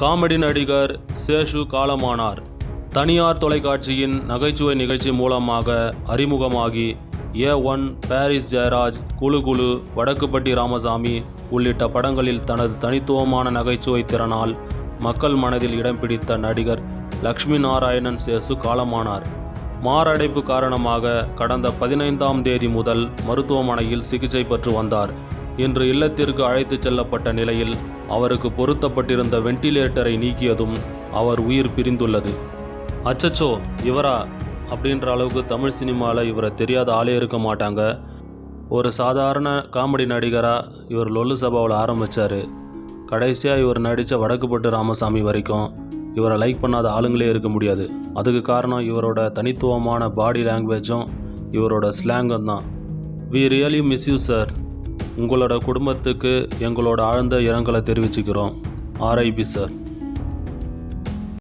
Comedy நடிகர் சேஷு காலமானார். தனியார் தொலைக்காட்சியின் நகைச்சுவை நிகழ்ச்சி மூலமாக அறிமுகமாகி ஏ ஒன் பாரிஸ் ஜெயராஜ் குழு குழு வடக்குப்பட்டி ராமசாமி உள்ளிட்ட படங்களில் தனது தனித்துவமான நகைச்சுவை திறனால் மக்கள் மனதில் இடம் பிடித்த நடிகர் லக்ஷ்மி நாராயணன் சேசு காலமானார். மாரடைப்பு காரணமாக கடந்த பதினைந்தாம் தேதி முதல் மருத்துவமனையில் சிகிச்சை பெற்று வந்தார். இன்று இல்லத்திற்கு அழைத்துச் செல்லப்பட்ட நிலையில் அவருக்கு பொருத்தப்பட்டிருந்த வெண்டிலேட்டரை நீக்கியதும் அவர் உயிர் பிரிந்துள்ளது. அச்சச்சோ இவரா? அப்படின்ற அளவுக்கு தமிழ் சினிமாவில் இவரை தெரியாத ஆளே இருக்க மாட்டாங்க. ஒரு சாதாரண காமெடி நடிகராக இவர் லொல்லு சபாவில் ஆரம்பித்தார் கடைசியாக இவர் நடித்த வடக்குப்பட்டு ராமசாமி வரைக்கும் இவரை லைக் பண்ணாத ஆளுங்களே இருக்க முடியாது. அதுக்கு காரணம் இவரோட தனித்துவமான பாடி லாங்குவேஜும் இவரோட ஸ்லாங்கும் தான். We really miss you sir உங்களோட குடும்பத்துக்கு எங்களோட ஆழ்ந்த இரங்கலை தெரிவிச்சுக்கிறோம். RIP sir